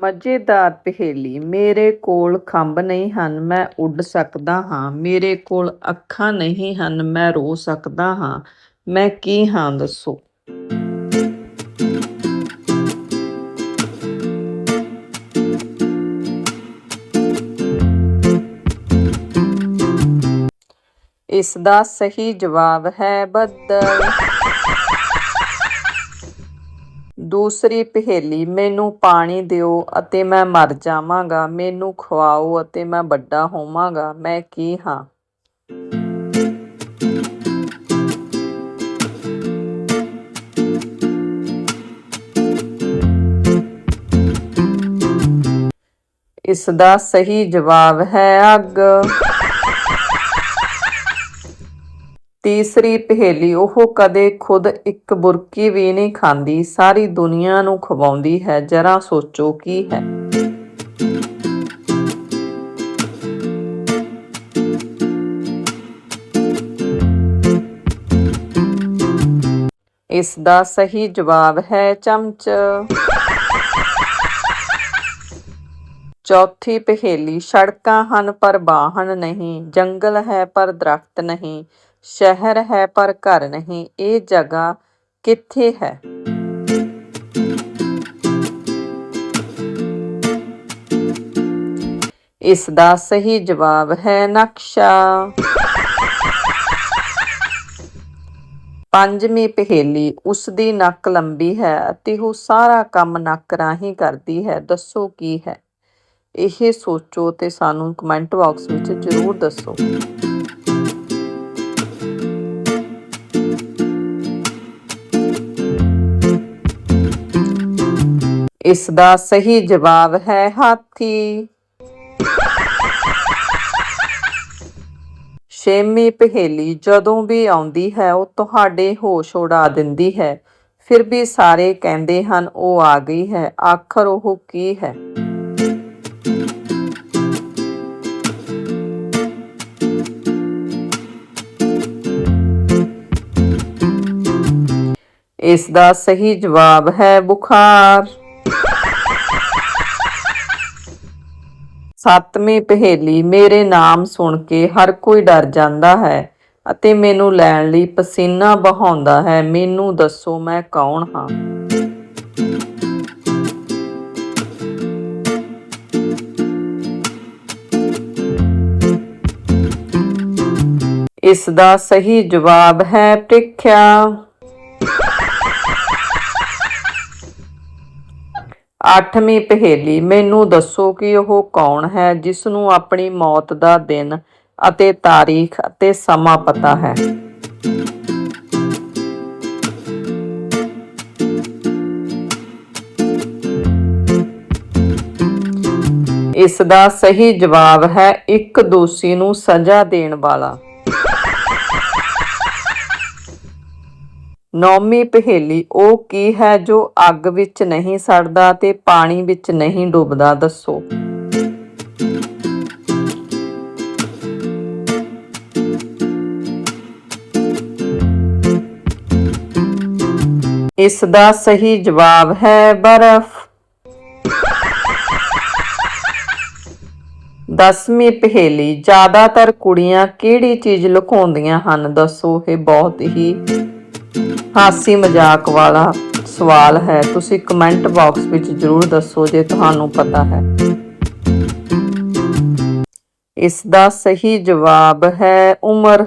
ਮਜ਼ੇਦਾਰ ਪਹੇਲੀ। ਮੇਰੇ ਕੋਲ ਖੰਭ ਨਹੀਂ ਹਨ, ਮੈਂ ਉੱਡ ਸਕਦਾ ਹਾਂ। ਮੇਰੇ ਕੋਲ ਅੱਖਾਂ ਨਹੀਂ ਹਨ, ਮੈਂ ਰੋ ਸਕਦਾ ਹਾਂ। ਮੈਂ ਕੀ ਹਾਂ, ਦੱਸੋ? ਇਸ ਦਾ ਸਹੀ ਜਵਾਬ ਹੈ ਬੱਦਲ। ਦੂਸਰੀ ਪਹੇਲੀ, ਮੈਨੂੰ ਪਾਣੀ ਦਿਓ ਅਤੇ ਮੈਂ ਮਰ ਜਾਵਾਂਗਾ, ਮੈਨੂੰ ਖਵਾਓ ਅਤੇ ਮੈਂ ਵੱਡਾ ਹੋਵਾਂਗਾ, ਮੈਂ ਕੀ ਹਾਂ? ਇਸ ਦਾ ਸਹੀ ਜਵਾਬ ਹੈ ਅੱਗ। ਤੀਸਰੀ ਪਹੇਲੀ, ਉਹ ਕਦੇ ਖੁਦ ਇੱਕ ਬੁਰਕੀ ਵੀ ਨਹੀਂ ਖਾਂਦੀ, ਸਾਰੀ ਦੁਨੀਆ ਨੂੰ ਖਵਾਉਂਦੀ ਹੈ, ਜਰਾ ਸੋਚੋ ਕੀ ਹੈ। ਇਸ ਦਾ ਸਹੀ ਜਵਾਬ ਹੈ ਚਮਚ। ਚੌਥੀ ਪਹੇਲੀ, ਸੜਕਾਂ ਹਨ ਪਰ ਵਾਹਨ ਨਹੀਂ, ਜੰਗਲ ਹੈ ਪਰ ਦਰਖਤ ਨਹੀਂ। ਸ਼ਹਿਰ ਹੈ ਪਰ ਘਰ ਨਹੀਂ, ਇਹ ਜਗ੍ਹਾ ਕਿੱਥੇ ਹੈ? ਇਸ ਦਾ ਸਹੀ ਜਵਾਬ ਹੈ ਨਕਸ਼ਾ। ਪੰਜਵੀਂ ਪਹੇਲੀ, ਉਸ ਦੀ ਨੱਕ ਲੰਬੀ ਹੈ ਅਤੇ ਉਹ ਸਾਰਾ ਕੰਮ ਨੱਕ ਰਾਹੀਂ ਕਰਦੀ ਹੈ, ਦੱਸੋ ਕੀ ਹੈ? ਇਹ ਸੋਚੋ ਤੇ ਸਾਨੂੰ ਕਮੈਂਟ ਬਾਕਸ ਵਿੱਚ ਜ਼ਰੂਰ ਦੱਸੋ। ਇਸ ਦਾ ਸਹੀ ਜਵਾਬ ਹੈ ਹਾਥੀ। ਛੇਵੀਂ ਪਹੇਲੀ ਜਦੋਂ ਵੀ ਆਉਂਦੀ ਹੈ, ਉਹ ਤੁਹਾਡੇ ਹੋਸ਼ ਉਡਾ ਦਿੰਦੀ ਹੈ। ਫਿਰ ਵੀ ਸਾਰੇ ਕਹਿੰਦੇ ਹਨ, ਉਹ ਆ ਗਈ ਹੈ। ਆਖਰ ਉਹ ਕੀ ਹੈ? ਇਸ ਦਾ ਸਹੀ ਜਵਾਬ ਹੈ ਬੁਖਾਰ। ਸੱਤਵੀਂ ਪਹੇਲੀ ਮੇਰੇ ਨਾਮ ਸੁਣ ਕੇ ਹਰ ਕੋਈ ਡਰ ਜਾਂਦਾ ਹੈ ਅਤੇ ਮੈਨੂੰ ਲੈਣ ਲਈ ਪਸੀਨਾ ਬਹਾਉਂਦਾ ਹੈ। ਮੈਨੂੰ ਦੱਸੋ ਮੈਂ ਕੌਣ ਹਾਂ? ਇਸ ਦਾ ਸਹੀ ਜਵਾਬ ਹੈ ਪ੍ਰੀਖਿਆ। ਅੱਠਵੀਂ ਪਹੇਲੀ। ਮੈਨੂੰ ਦੱਸੋ ਕਿ ਉਹ ਕੌਣ ਹੈ ਜਿਸ ਨੂੰ ਆਪਣੀ ਮੌਤ ਦਾ ਦਿਨ ਅਤੇ ਤਾਰੀਖ ਅਤੇ ਸਮਾਂ ਪਤਾ ਹੈ? ਇਸ ਦਾ ਸਹੀ ਜਵਾਬ ਹੈ ਇੱਕ ਦੋਸ਼ੀ ਨੂੰ ਸਜ਼ਾ ਦੇਣ ਵਾਲਾ। ਨੌਵੀਂ ਪਹੇਲੀ, ਉਹ ਕੀ ਹੈ ਜੋ ਅੱਗ ਵਿੱਚ ਨਹੀਂ ਸੜਦਾ ਤੇ ਪਾਣੀ ਵਿੱਚ ਨਹੀਂ ਡੁੱਬਦਾ, ਦੱਸੋ। ਇਸ ਦਾ ਸਹੀ ਜਵਾਬ ਹੈ ਬਰਫ਼। ਦਸਵੀਂ ਪਹੇਲੀ, ਜ਼ਿਆਦਾਤਰ ਕੁੜੀਆਂ ਕਿਹੜੀ ਚੀਜ਼ ਲੁਕਾਉਂਦੀਆਂ ਹਨ, ਦੱਸੋ, ਇਹ ਬਹੁਤ ਹੀ ਹਾਸੀ ਮਜ਼ਾਕ ਵਾਲਾ ਸਵਾਲ ਹੈ। ਤੁਸੀਂ ਕਮੈਂਟ ਬਾਕਸ ਵਿੱਚ ਜਰੂਰ ਦੱਸੋ ਜੇ ਤੁਹਾਨੂੰ ਪਤਾ ਹੈ। ਇਸ ਦਾ ਸਹੀ ਜਵਾਬ ਹੈ ਉਮਰ।